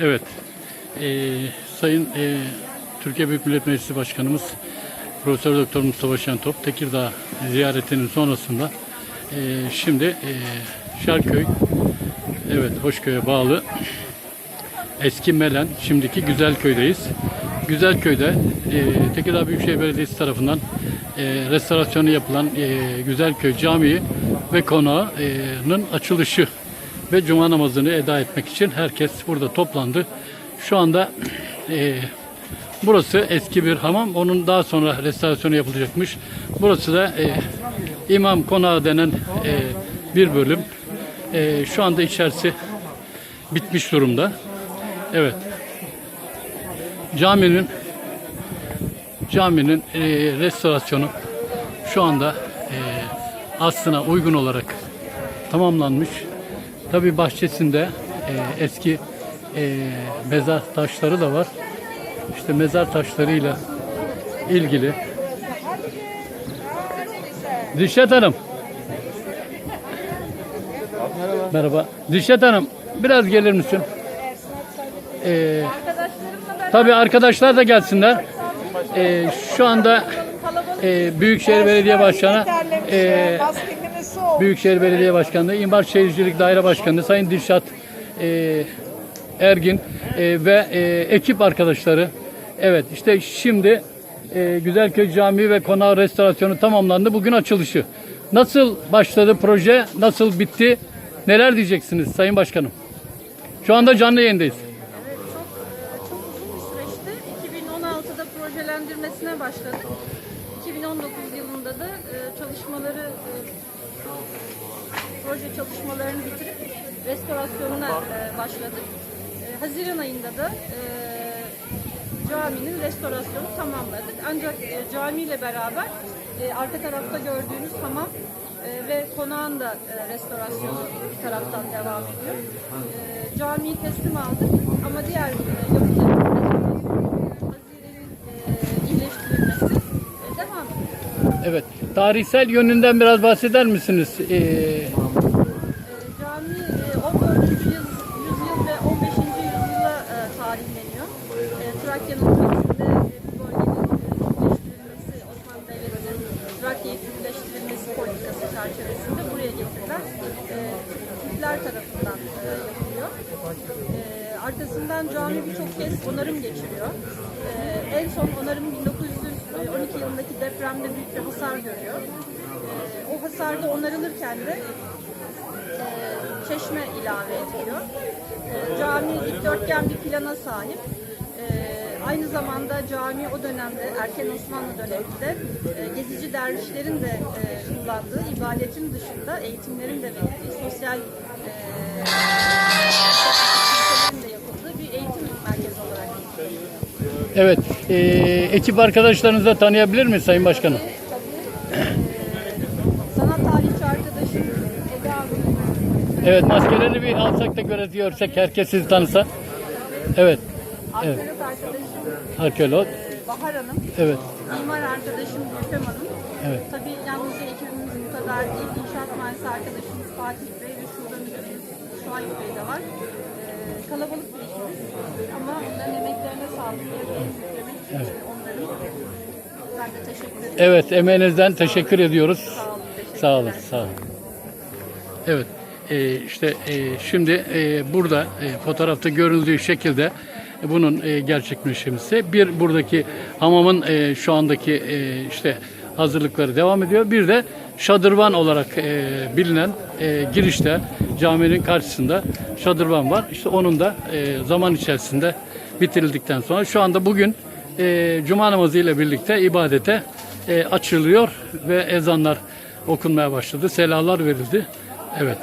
Evet. Ee, Sayın e, Türkiye Büyük Millet Meclisi Başkanımız Profesör Doktor Mustafa Şentop Tekirdağ ziyaretinin sonrasında e, şimdi e, Şarköy evet Hoşköy'e bağlı Eski Melen, şimdiki Güzelköy'deyiz. Güzelköy'de e, Tekirdağ Büyükşehir Belediyesi tarafından e, restorasyonu yapılan e, Güzelköy Camii ve konağının açılışı ve cuma namazını eda etmek için herkes burada toplandı. Şu anda e, burası eski bir hamam. Onun daha sonra restorasyonu yapılacakmış. Burası da e, İmam Konağı denen e, bir bölüm. E, şu anda içerisi bitmiş durumda. Evet. Caminin caminin e, restorasyonu şu anda e, aslına uygun olarak tamamlanmış. Tabi bahçesinde e, eski e, mezar taşları da var. İşte mezar taşlarıyla ilgili. Dişet Hanım. Merhaba. Dişet Hanım biraz gelir misin? Ee, tabii arkadaşlar da gelsinler. Ee, şu anda e, Büyükşehir Belediye Başkanı e, Büyükşehir Belediye Başkanı, İmar Şehircilik Daire Başkanı Sayın Dilşat e, Ergin e, ve e, ekip arkadaşları. Evet işte şimdi e, Güzelköy Camii ve Konağı restorasyonu tamamlandı. Bugün açılışı. Nasıl başladı proje? Nasıl bitti? Neler diyeceksiniz Sayın Başkanım? Şu anda canlı yayındayız. Evet, çok, e, çok uzun süreçti. 2016'da projelendirmesine başladık. 2019 yılında da e, çalışmaları, e, proje çalışmalarını bitirip restorasyonuna e, başladık. E, Haziran ayında da e, caminin restorasyonu tamamladık. Ancak e, camiyle beraber arka tarafta gördüğünüz hamam ve konağın da e, restorasyonu bir taraftan devam ediyor. E, camiyi teslim aldık ama diğer e, Evet. Tarihsel yönünden biraz bahseder misiniz? Ee, E, Cami e, 14. yüz- yüzyıl ve 15. yüzyıla e, tarihleniyor. E, Trakya'nın kuzeyinde e, bu bölgenin e, Türkleştirilmesi, Osmanlı Devleti'nin Trakya'yı Türkleştirilmesi politikası çerçevesinde buraya getirilen e, Türkler tarafından e, yapılıyor. E, arkasından cami birçok kez onarım geçiriyor. E, en son onarım 1912 yılındaki depremde büyük bir hasar görüyor. E, o hasarda onarılırken de e, çeşme ilave ediliyor. E, cami dikdörtgen bir plana sahip. E, aynı zamanda cami o dönemde erken Osmanlı döneminde e, gezici dervişlerin de e, kullandığı ibadetin dışında eğitimlerin de verildiği sosyal evet. ee, ekip arkadaşlarınızı da tanıyabilir miyiz Sayın Başkanım? Sanat tarihçi arkadaşım Eda Evet. Maskeleri bir alsak da görebiliyorsak herkes sizi tanısa. Evet. Evet. arkeolog arkadaşım Arkeolog. e, Bahar Hanım, Evet. Mimar arkadaşım Gülfem Hanım. Evet. Tabii yalnızca ekibimizin bu kadar değil. İnşaat mühendisi arkadaşımız Fatih Bey ve şube müdürümüz Şuayb Bey de var. Ee, kalabalık bir ekibiz. Evet. Emeğinizden teşekkür ediyoruz. Sağ olun. Sağ olun. Evet, e, işte e, şimdi e, burada e, fotoğrafta görüldüğü şekilde bunun e, gerçekleşmesi. Bir buradaki hamamın şu andaki işte hazırlıkları devam ediyor. Bir de şadırvan olarak bilinen girişte caminin karşısında şadırvan var. İşte onun da zaman içerisinde bitirildikten sonra şu anda bugün e, cuma namazı ile birlikte ibadete e, açılıyor ve ezanlar okunmaya başladı. Selalar verildi. Evet.